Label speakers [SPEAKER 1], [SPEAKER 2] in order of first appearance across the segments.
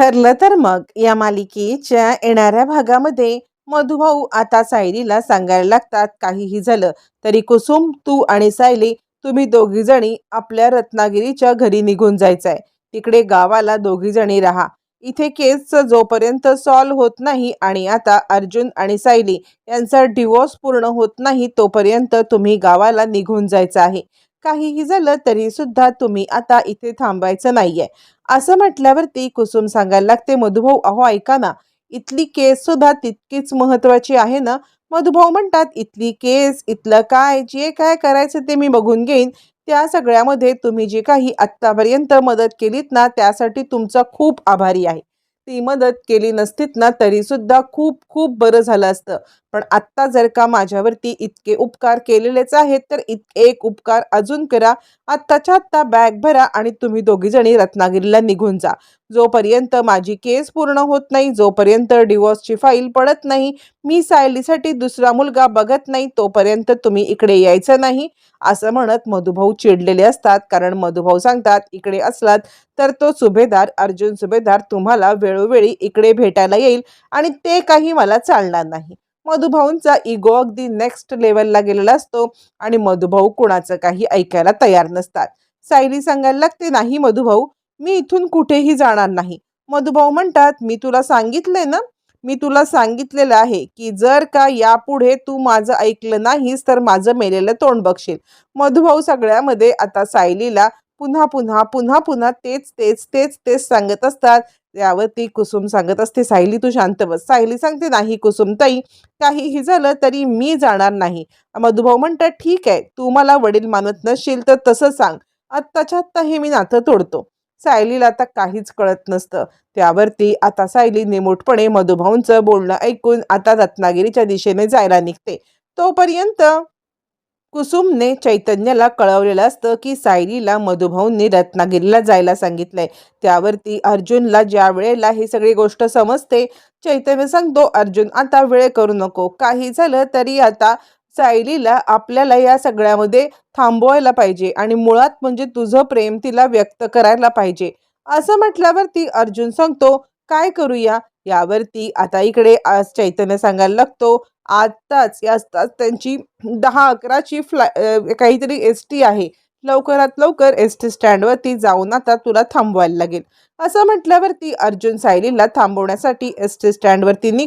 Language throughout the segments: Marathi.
[SPEAKER 1] ठरलं तर मग या मालिकेच्या येणाऱ्या भागामध्ये मधुभाऊ आता सायलीला सांगायला लागतात काहीही झालं तरी कुसुम तू आणि सायली तुम्ही दोघी जणी आपल्या रत्नागिरीच्या घरी निघून जायचंय. तिकडे गावाला दोघी जणी राहा. इथे केस जोपर्यंत सॉल्व होत नाही आणि आता अर्जुन आणि सायली यांचा डिवोर्स पूर्ण होत नाही तोपर्यंत तुम्ही गावाला निघून जायचं आहे. काहीही झालं तरी सुद्धा तुम्ही आता इथे थांबायचं नाहीये. असं म्हटल्यावरती कुसुम सांगायला लागते मधुभाऊ अहो ऐका ना. इथली केस सुद्धा तितकीच महत्वाची आहे ना. मधुभाऊ म्हणतात इथली केस इथलं काय जे काय करायचं ते मी बघून घेईन. त्या सगळ्यामध्ये तुम्ही जी काही आत्तापर्यंत मदत केलीत ना त्यासाठी तुमचा खूप आभारी आहे. ती मदत केली नसतीत ना तरी सुद्धा खूप खूप बरं झालं असतं. पण आत्ता जर का माझ्यावरती इतके उपकार केलेलेच आहेत तर इत एक उपकार अजून करा. आत्ताच्या आत्ता बॅग भरा आणि तुम्ही दोघीजणी रत्नागिरीला निघून जा. जोपर्यंत माझी केस पूर्ण होत नाही जोपर्यंत डिवोर्सची फाईल पडत नाही मी सायलीसाठी दुसरा मुलगा बघत नाही तोपर्यंत तुम्ही इकडे यायचं नाही असं म्हणत मधुभाऊ चिडलेले असतात. कारण मधुभाऊ सांगतात इकडे असलात तर तो सुभेदार अर्जुन सुभेदार तुम्हाला वेळोवेळी इकडे भेटायला येईल आणि ते काही मला चालणार नाही. मधुभाऊंचा इगो अगदी नेक्स्ट लेवलला गेलेला असतो आणि मधुभाऊ कुणाचं काही ऐकायला तयार नसतात. सायली सांगायला लागते नाही मधुभाऊ मी इथून कुठेही जाणार नाही. मधुभाऊ म्हणतात मी तुला सांगितलंय ना मी तुला सांगितलेलं आहे की जर का यापुढे तू माझं ऐकलं नाहीस तर माझं मेलेलं तोंड बघशील. मधुभाऊ सगळ्यामध्ये आता सायलीला पुन्हा पुन्हा पुन्हा पुन्हा तेच तेच तेच तेच सांगत असतात. त्यावरती कुसुम सांगत असते सायली तू शांत बस. सायली सांगते नाही कुसुम ताई काहीही झालं तरी मी जाणार नाही. मधुभाऊ म्हणतात ठीक आहे तू मला वडील मानत नसशील तर तसं सांग. आत्ताच्या आत्ता हे मी नातं तोडतो. सायलीला आता काहीच कळत नसतं. त्यावरती आता सायली निमूटपणे मधुभाऊंचं बोलणं ऐकून आता रत्नागिरीच्या दिशेने जायला निघते. तोपर्यंत कुसुमने चैतन्याला कळवलेलं असतं की सायलीला मधुभाऊंनी रत्नागिरीला जायला सांगितलंय. त्यावरती अर्जुनला ज्या वेळेला ही सगळी गोष्ट समजते चैतन्य सांगतो अर्जुन आता वेळ करू नको. काही झालं तरी आता सायलीला आपल्याला या सगळ्यामध्ये थांबवायला पाहिजे आणि मुळात म्हणजे तुझं प्रेम तिला व्यक्त करायला पाहिजे. असं म्हटल्यावरती अर्जुन सांगतो काय करूया? यावरती आता इकडे आज चैतन्य सांगायला लागतो आत्ताच आत्ताच त्यांची दहा अकराची फ्लाय काहीतरी एस टी आहे. लवकरात लवकर एस टी स्टँडवरती जाऊन आता तुला थांबवायला लागेल. असं म्हटल्यावरती अर्जुन सायलीला थांबवण्यासाठी एस टी स्टँडवरती निघ.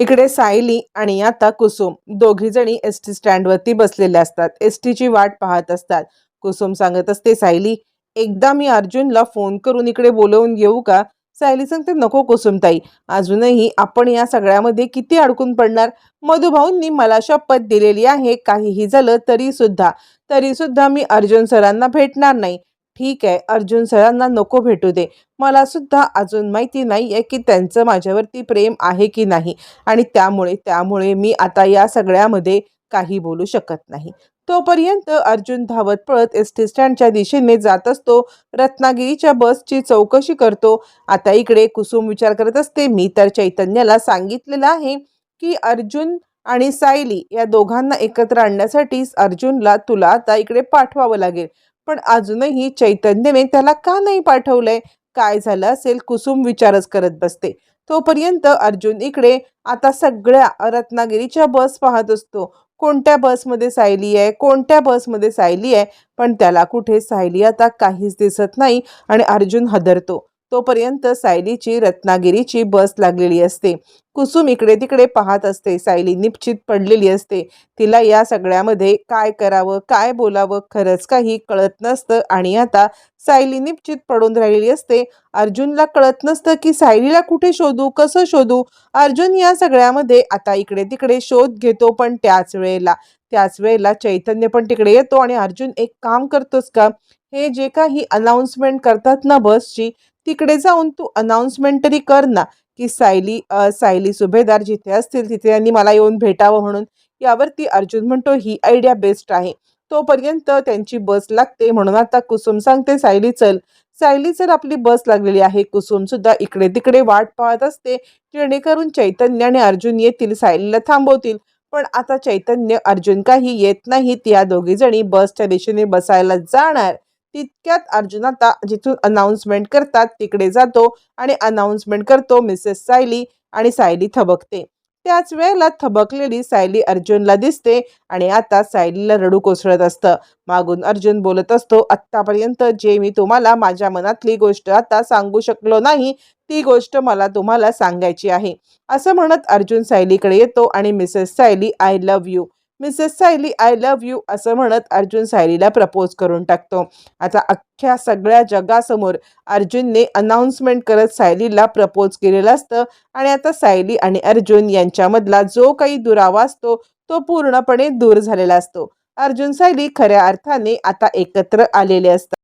[SPEAKER 1] इकडे सायली आणि आता कुसुम दोघी जणी एस टी स्टँडवरती बसलेल्या असतात. एस टीची वाट पाहत असतात. कुसुम सांगत असते सायली एकदा मी अर्जुनला फोन करून इकडे बोलवून घेऊ का? सायली सांगते नको कुसुमताई अजूनही आपण या सगळ्यामध्ये किती अडकून पडणार? मधुभाऊंनी मला शपथ दिलेली आहे काहीही झालं तरी सुद्धा तरी सुद्धा मी अर्जुन सरांना भेटणार नाही. ठीक आहे अर्जुन सरांना नको भेटू दे. मला सुद्धा अजून माहिती नाही आहे की त्यांचं माझ्यावरती प्रेम आहे की नाही. आणि त्यामुळे त्यामुळे मी आता या सगळ्यामध्ये काही बोलू शकत नाही. तोपर्यंत अर्जुन धावत पळत एस टी स्टँडच्या दिशेने जात असतो. रत्नागिरीच्या बसची चौकशी करतो. आता इकडे कुसुम विचार करत असते. मी तर चैतन्याला सांगितलेलं आहे की अर्जुन आणि सायली या दोघांना एकत्र आणण्यासाठी अर्जुनला तुला आता इकडे पाठवावं लागेल. पण अजूनही चैतन्यने त्याला का नाही पाठवलंय? काय झालं असेल? कुसुम विचारच करत बसते. तोपर्यंत अर्जुन इकडे आता सगळ्या रत्नागिरीच्या बस पाहत असतो. कोणत्या बसमध्ये सायली आहे कोणत्या बसमध्ये सायली आहे पण त्याला कुठे सायली आता काहीच दिसत नाही आणि अर्जुन हदरतो. तोपर्यंत सायलीची रत्नागिरीची बस लागलेली असते. कुसुम इकडे तिकडे पाहत असते. सायली निश्चित पडलेली असते. तिला या सगळ्यामध्ये काय करावं काय बोलावं खरंच काही कळत नसतं. आणि आता सायली निश्चित पडून राहिलेली असते. अर्जुनला कळत नसतं की सायलीला कुठे शोधू कसं शोधू? अर्जुन या सगळ्यामध्ये आता इकडे तिकडे शोध घेतो पण त्याच वेळेला त्याच वेळेला चैतन्य पण तिकडे येतो. आणि अर्जुन एक काम करतोस का? हे जे काही अनाऊन्समेंट करतात ना बसची तिकडे जाऊन तू अनाऊन्समेंट तरी कर ना की सायली सायली सुभेदार जिथे असतील तिथे त्यांनी मला येऊन भेटावं म्हणून. यावरती अर्जुन म्हणतो ही आयडिया बेस्ट आहे. तोपर्यंत त्यांची बस लागते. म्हणून आता कुसुम सांगते सायली चल. सायली चल आपली बस लागलेली आहे कुसुम सुद्धा इकडे तिकडे वाट पाहत असते. जेणेकरून चैतन्य आणि अर्जुन येतील सायलीला थांबवतील. पण आता चैतन्य अर्जुन काही येत नाहीत. या दोघी जणी बसच्या दिशेने बसायला जाणार. तितक्यात अर्जुन आता जिथून अनाऊन्समेंट करतात तिकडे जातो आणि अनाऊन्समेंट करतो मिसेस सायली आणि सायली थबकते. त्याच वेळेला थबकलेली सायली अर्जुनला दिसते आणि आता सायलीला रडू कोसळत असतं. मागून अर्जुन बोलत असतो आत्तापर्यंत जे मी तुम्हाला माझ्या मनातली गोष्ट आता सांगू शकलो नाही ती गोष्ट मला तुम्हाला सांगायची आहे. असं म्हणत अर्जुन सायलीकडे येतो आणि Mrs Sayali I love you Mrs Sayali I love you असं म्हणत अर्जुन सायलीला प्रपोज करून टाकतो. आता अख्ख्या सगळ्या जगासमोर अर्जुनने अनाऊन्समेंट करत सायलीला प्रपोज केलेलं असतं आणि आता सायली आणि अर्जुन यांच्यामधला जो काही दुरावा असतो तो पूर्णपणे दूर झालेला असतो. अर्जुन सायली खऱ्या अर्थाने आता एकत्र आलेले असतात.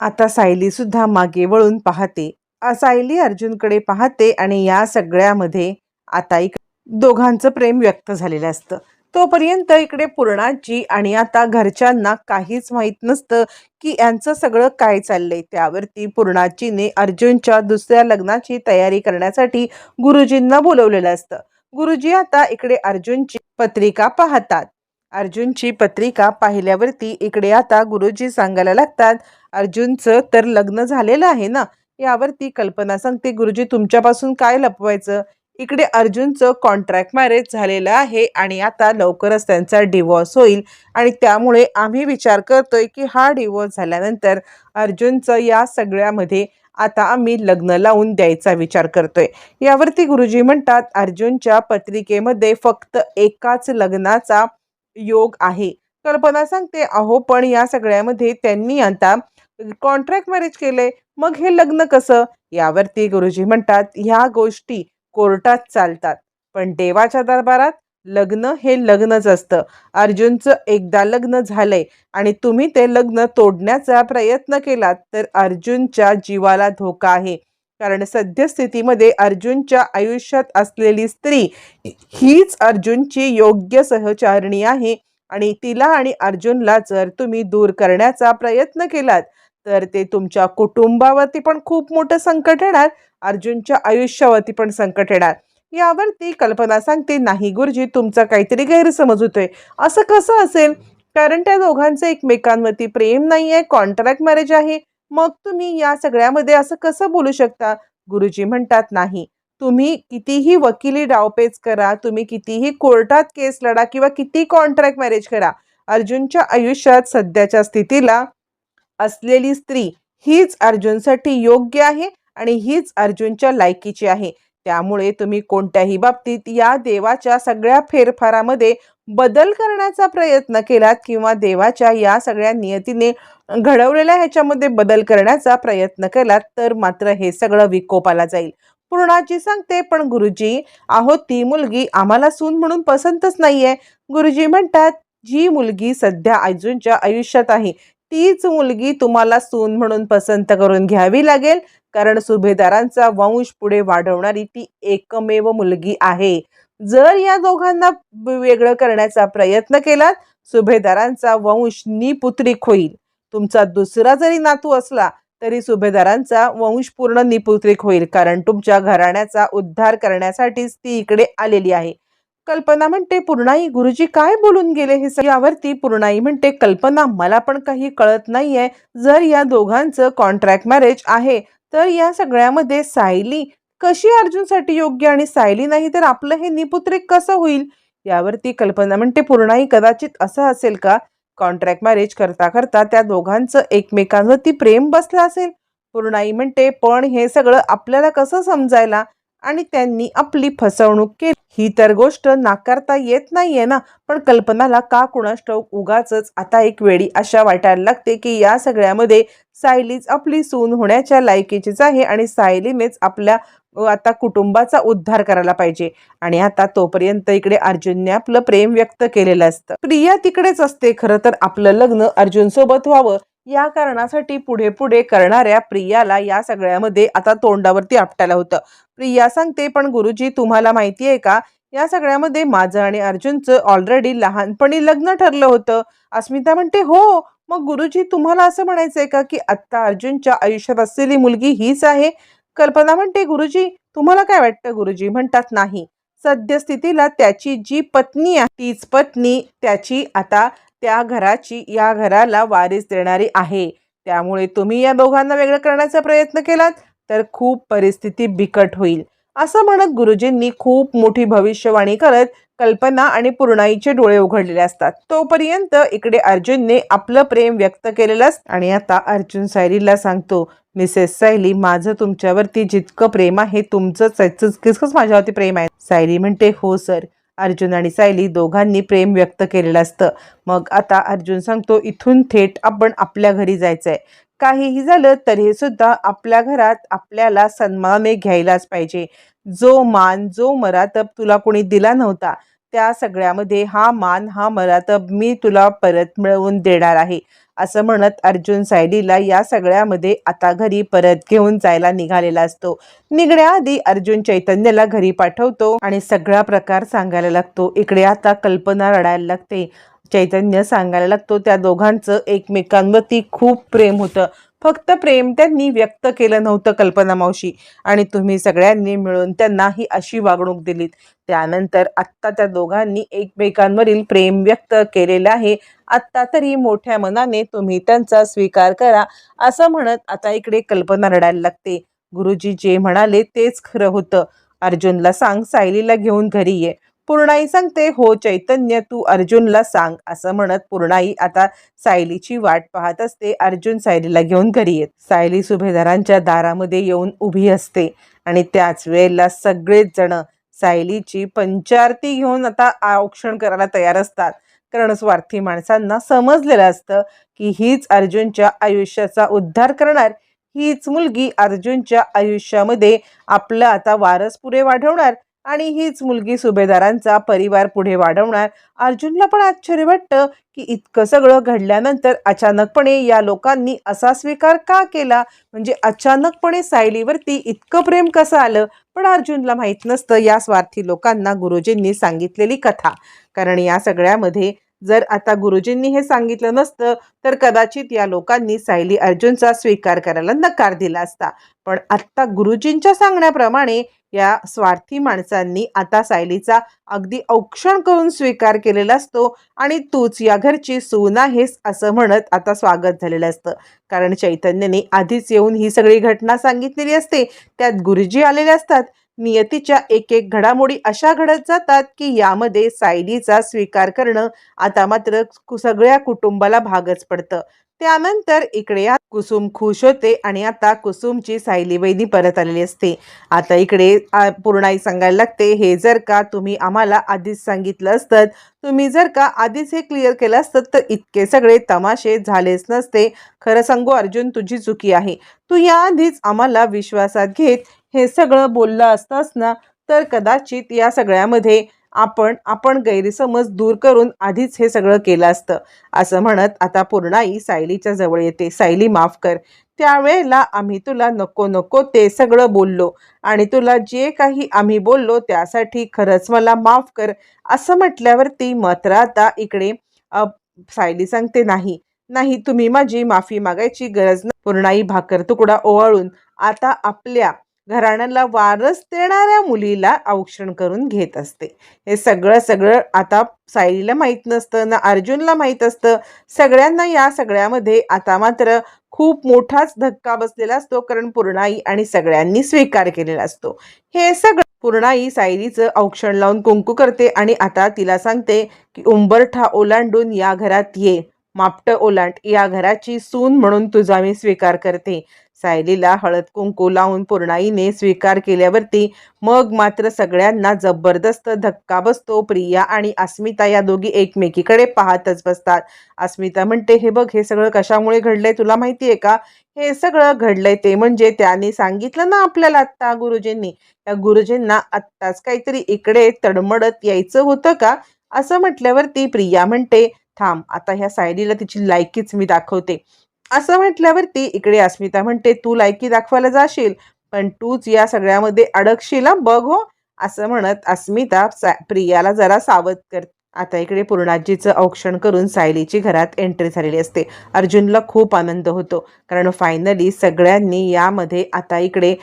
[SPEAKER 1] आता सायली सुद्धा मागे वळून पाहते. सायली अर्जुनकडे पाहते आणि या सगळ्यामध्ये आता एक दोघांचं प्रेम व्यक्त झालेलं असतं. तोपर्यंत इकडे पूर्णाची आणि आता घरच्यांना काहीच माहीत नसतं की यांचं सगळं काय चाललंय. त्यावरती पूर्णाचीने अर्जुनच्या दुसऱ्या लग्नाची तयारी करण्यासाठी गुरुजींना बोलवलेलं असतं. गुरुजी आता इकडे अर्जुनची पत्रिका पाहतात. अर्जुनची पत्रिका पाहिल्यावरती इकडे आता गुरुजी सांगायला लागतात अर्जुनचं तर लग्न झालेलं आहे ना? यावरती कल्पना सांगते गुरुजी तुमच्यापासून काय लपवायचं? इकडे अर्जुनचं कॉन्ट्रॅक्ट मॅरेज झालेलं आहे आणि आता लवकरच त्यांचा डिवॉर्स होईल. आणि त्यामुळे आम्ही विचार करतोय की हा डिवॉर्स झाल्यानंतर अर्जुनचं या सगळ्यामध्ये आता आम्ही लग्न लावून द्यायचा विचार करतोय. यावरती गुरुजी म्हणतात अर्जुनच्या पत्रिकेमध्ये फक्त एकाच लग्नाचा योग आहे. कल्पना सांगते अहो पण या सगळ्यामध्ये त्यांनी आता कॉन्ट्रॅक्ट मॅरेज केले मग हे लग्न कसं? यावरती गुरुजी म्हणतात ह्या गोष्टी कोर्टात चालतात. पण देवाच्या दरबारात लग्न हे लग्नच असतं. अर्जुनचं एकदा लग्न झालंय आणि तुम्ही ते लग्न तोडण्याचा प्रयत्न केलात तर अर्जुनच्या जीवाला धोका आहे. कारण सद्यस्थितीमध्ये अर्जुनच्या आयुष्यात असलेली स्त्री हीच अर्जुनची योग्य सहचारिणी आहे आणि तिला आणि अर्जुनला जर तुम्ही दूर करण्याचा प्रयत्न केलात तर ते तुमच्या कुटुंबावरती पण खूप मोठं संकट येणार अर्जुनच्या आयुष्यावरती पण संकट येणार. यावर ती कल्पना सांगते नाही गुरुजी तुमचा काहीतरी गैरसमज होतोय. असं कसं असेल? कारण त्या दोघांचं एकमेकांवरती प्रेम नाही आहे कॉन्ट्रॅक्ट मॅरेज आहे. मग तुम्ही या सगळ्यामध्ये असं कसं बोलू शकता? गुरुजी म्हणतात नाही. तुम्ही कितीही वकिली डावपेच करा तुम्ही कितीही कोर्टात केस लढा किंवा किती कॉन्ट्रॅक्ट मॅरेज करा अर्जुनच्या आयुष्यात सध्याच्या स्थितीला असलेली स्त्री हीच अर्जुनसाठी योग्य आहे आणि हीच अर्जुनच्या लायकीची आहे. त्यामुळे तुम्ही कोणत्याही बाबतीत या देवाच्या सगळ्या फेरफारामध्ये बदल करण्याचा प्रयत्न केलात किंवा देवाच्या या सगळ्या नियतीने घडवलेल्या ह्याच्यामध्ये बदल करण्याचा प्रयत्न केलात तर मात्र हे सगळं विकोपाला जाईल. पूर्णाजी सांगते पण गुरुजी आहो ती मुलगी आम्हाला सून म्हणून पसंतच नाहीये. गुरुजी म्हणतात जी मुलगी सध्या अर्जुनच्या आयुष्यात आहे तीच मुलगी तुम्हाला सून म्हणून पसंत करून घ्यावी लागेल. कारण सुभेदारांचा वंश पुढे वाढवणारी ती एकमेव मुलगी आहे. जर या दोघांना वेगळं करण्याचा प्रयत्न केलात सुभेदारांचा वंश निपुत्रिक होईल तुमचा दुसरा जरी नातू असला तरी सुभेदारांचा वंश पूर्ण निपुत्रिक होईल कारण तुमच्या घराण्याचा उद्धार करण्यासाठीच ती इकडे आलेली आहे. कल्पना म्हणते पूर्णाई गुरुजी काय बोलून गेले हे यावरती पूर्णाई म्हणते कल्पना मला पण काही कळत नाहीये. जर या दोघांचं कॉन्ट्रॅक्ट मॅरेज आहे तर या सगळ्यामध्ये सायली कशी अर्जुनसाठी योग्य आणि सायली नाही तर आपलं हे निपुत्रिक कसं होईल? यावरती कल्पना म्हणते पूर्णाई कदाचित असं असेल का? कॉन्ट्रॅक्ट मॅरेज करता करता त्या दोघांचं एकमेकांवरती प्रेम बसलं असेल? पूर्णाई म्हणते पण हे सगळं आपल्याला कसं समजायला? आणि त्यांनी आपली फसवणूक केली. ही तर गोष्ट नाकारता येत नाहीये ना. पण कल्पनाला का कुणास उगाच आता एक वेळी अशा वाटायला लागते की या सगळ्यामध्ये सायलीच आपली सून होण्याच्या लायकीचीच आहे आणि सायलीनेच आपल्या आता कुटुंबाचा उद्धार करायला पाहिजे. आणि आता तोपर्यंत इकडे अर्जुनने आपलं प्रेम व्यक्त केलेलं असतं. प्रिया तिकडेच असते. खरं तर आपलं लग्न अर्जुन सोबत व्हावं. या कारणासाठी पुढे पुढे करणाऱ्या प्रियाला या सगळ्यामध्ये आता तोंडावरती आपटायला होतं. प्रिया सांगते पण गुरुजी तुम्हाला माहिती आहे का? या सगळ्यामध्ये माझं आणि अर्जुनचं ऑलरेडी लहानपणी लग्न ठरलं होतं. अस्मिता म्हणते हो मग गुरुजी तुम्हाला असं म्हणायचंय का की आत्ता अर्जुनच्या आयुष्यात असलेली मुलगी हीच आहे? कल्पना म्हणते गुरुजी तुम्हाला काय वाटतं गुरुजी? म्हणतात नाही. सद्यस्थितीला त्याची जी पत्नी आहे तीच पत्नी त्याची आता त्या घराची या घराला वारीस देणारी आहे. त्यामुळे तुम्ही या दोघांना वेगळं करण्याचा प्रयत्न केलात तर खूप परिस्थिती बिकट होईल. असं म्हणत गुरुजींनी खूप मोठी भविष्यवाणी करत कल्पना आणि पूर्णाईचे डोळे उघडलेले असतात. तोपर्यंत इकडे अर्जुनने आपलं प्रेम व्यक्त केलेलं असतं. आणि आता अर्जुन सायलीला सांगतो मिसेस सायली माझं तुमच्यावरती जितकं प्रेम आहे तुमचंच आहे तितकंच माझ्यावरती प्रेम आहे. सायली म्हणते हो सर. अर्जुन आणि सायली दोघांनी प्रेम व्यक्त केलेलं असतं. मग आता अर्जुन सांगतो इथून थेट आपण आपल्या घरी जायचं आहे काहीही झालं तरी सुद्धा आपल्या घरात आपल्याला सन्माने घ्यायलाच पाहिजे. जो मान जो मरातब तुला कोणी दिला नव्हता त्या सगळ्यामध्ये हा मान हा मरातब मी तुला परत मिळवून देणार आहे. असं म्हणत अर्जुन सायलीला या सगळ्यामध्ये आता घरी परत घेऊन जायला निघालेला असतो. निघण्याआधी अर्जुन चैतन्याला घरी पाठवतो आणि सगळा प्रकार सांगायला लागतो. इकडे आता कल्पना रडायला लागते. चैतन्य सांगायला लागतो. त्या दोघांचं एकमेकांवरती खूप प्रेम होतं. फक्त प्रेम त्यांनी व्यक्त केलं नव्हतं कल्पना मावशी. आणि तुम्ही सगळ्यांनी मिळून त्यांना ही अशी वागणूक दिलीत. त्यानंतर आत्ता त्या दोघांनी एकमेकांवरील प्रेम व्यक्त केलेलं आहे. आत्ता तरी मोठ्या मनाने तुम्ही त्यांचा स्वीकार करा असं म्हणत आता इकडे कल्पना रडायला लागते. गुरुजी जे म्हणाले तेच खरं होतं. अर्जुनला सांग सायलीला घेऊन घरी ये. पूर्णाई सांगते हो चैतन्य तू अर्जुनला सांग असं म्हणत पूर्णाई आता सायलीची वाट पाहत असते. अर्जुन सायलीला घेऊन घरी येत. सायली सुभेदारांच्या दारामध्ये येऊन उभी असते आणि त्याच वेळेला सगळेच जण सायलीची पंचारती घेऊन आता औक्षण करायला तयार असतात. कारण स्वार्थी माणसांना समजलेलं असतं की हीच अर्जुनच्या आयुष्याचा उद्धार करणार. हीच मुलगी अर्जुनच्या आयुष्यामध्ये आपलं आता वारस पुरे वाढवणार. आणि हीच मुलगी सुभेदारांचा परिवार पुढे वाढवणार. अर्जुनला पण आश्चर्य वाटतं की इतकं सगळं घडल्यानंतर अचानकपणे या लोकांनी असा स्वीकार का केला? म्हणजे अचानकपणे सायलीवरती इतकं प्रेम कसं आलं? पण अर्जुनला माहीत नसतं या स्वार्थी लोकांना गुरुजींनी सांगितलेली कथा. कारण या सगळ्यामध्ये जर आता गुरुजींनी हे सांगितलं नसतं तर कदाचित या लोकांनी सायली अर्जुनचा स्वीकार करायला नकार दिला असता. पण आत्ता गुरुजींच्या सांगण्याप्रमाणे या स्वार्थी माणसांनी आता सायलीचा अगदी औक्षण करून स्वीकार केलेला असतो आणि तूच या घरची सून आहेस असं म्हणत आता स्वागत झालेलं असतं. कारण चैतन्यने आधीच येऊन ही सगळी घटना सांगितलेली असते. त्यात गुरुजी आलेले असतात. नियतीच्या एक एक घडामोडी अशा घडत जातात की यामध्ये सायलीचा स्वीकार करणं आता मात्र सगळ्या कुटुंबाला भागच पडतं. त्यानंतर इकडे कुसुम खुश होते आणि आता कुसुमची सायली वहिनी परत आलेली असते. आता इकडे पूर्णाई सांगायला लागते हे जर का तुम्ही आम्हाला आधीच सांगितलं असतं तुम्ही जर का आधीच हे क्लिअर केलं असतं तर इतके सगळे तमाशे झालेच नसते. खरं सांगू अर्जुन तुझी चुकी आहे. तू याआधीच आम्हाला विश्वासात घेत हे सगळं बोललं असतास ना तर कदाचित या सगळ्यामध्ये आपण आपण गैरसमज दूर करून आधीच हे सगळं केलं असतं. असं म्हणत आता पूर्णाई सायलीच्या जवळ येते. सायली माफ कर. त्यावेळेला आम्ही तुला नको नको ते सगळं बोललो. आणि तुला जे काही आम्ही बोललो त्यासाठी खरंच मला माफ कर. असं म्हटल्यावरती मात्र आता इकडे सायली सांगते नाही नाही तुम्ही माझी माफी मागायची गरज नाही. पूर्णाई भाकर तुकडा ओवाळून आता आपल्या घराण्याला वारस देणाऱ्या मुलीला औक्षण करून घेत असते. हे सगळं सगळं आता साईला माहीत नसतं ना अर्जुनला माहीत असतं. सगळ्यांना या सगळ्यामध्ये आता मात्र खूप मोठाच धक्का बसलेला असतो कारण पूर्णाई आणि सगळ्यांनी स्वीकार केलेला असतो. हे सगळं पूर्णाई सायरीचं औक्षण लावून कुंकू करते आणि आता तिला सांगते की उंबरठा ओलांडून या घरात ये. मापट ओलांड. या घराची सून म्हणून तुझा मी स्वीकार करते. सायलीला हळद कुंकू लावून पूर्णाईने स्वीकार केल्यावरती मग मात्र सगळ्यांना जबरदस्त धक्का बसतो. प्रिया आणि अस्मिता या दोघी एकमेकीकडे पाहतच बसतात. अस्मिता म्हणते हे बघ हे सगळं कशामुळे घडलंय तुला माहिती आहे का? हे सगळं घडलंय ते म्हणजे त्यांनी सांगितलं ना आपल्याला आत्ता गुरुजींनी त्या गुरुजींना आत्ताच काहीतरी इकडे तडमडत यायचं होतं का? असं म्हटल्यावरती प्रिया म्हणते थांब आता ह्या सायलीला तिची लायकीच मी दाखवते. असं म्हटल्यावरती इकडे अस्मिता म्हणते तू लायकी दाखवायला जाशील पण तूच या सगळ्यामध्ये अडकशील बघ हो. असं म्हणत अस्मिता प्रियाला जरा सावध कर आता इकडे पूर्णाजीचं औक्षण करून सायलीची घरात एंट्री झालेली असते. अर्जुनला खूप आनंद होतो कारण फायनली सगळ्यांनी यामध्ये आता इकडे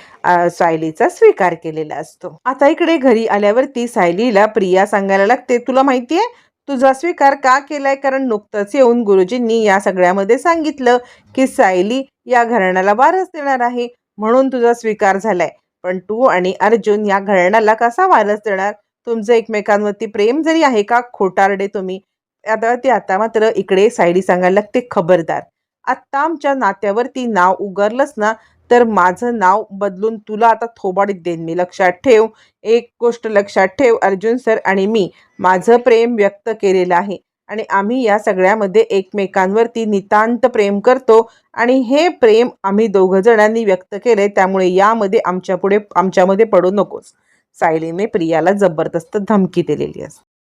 [SPEAKER 1] सायलीचा स्वीकार केलेला असतो. आता इकडे घरी आल्यावरती सायलीला प्रिया सांगायला लागते तुला माहितीये तुझा स्वीकार का केलाय? कारण नुकतंच येऊन गुरुजींनी या सगळ्यामध्ये सांगितलं की सायली या घराण्याला वारस देणार आहे म्हणून तुझा स्वीकार झालाय. पण तू आणि अर्जुन या घराण्याला कसा वारस देणार? तुमचं एकमेकांवरती प्रेम जरी आहे का? खोटारडे तुम्ही. आता ते आता मात्र इकडे सायली सांगायला लागते खबरदार. आत्ता आमच्या नात्यावरती नाव उगारलंच ना तर माझं नाव बदलून तुला आता थोबाडीत देईन. मी लक्षात ठेव. एक गोष्ट लक्षात ठेव अर्जुन सर आणि मी. माझं प्रेम व्यक्त केलेलं आहे आणि आम्ही या सगळ्यामध्ये एकमेकांवरती नितांत प्रेम करतो आणि हे प्रेम आम्ही दोघं जणांनी व्यक्त केले त्यामुळे यामध्ये आमच्या पुढे आमच्यामध्ये पडू नकोस. सायलीने प्रियाला जबरदस्त धमकी दिलेली असते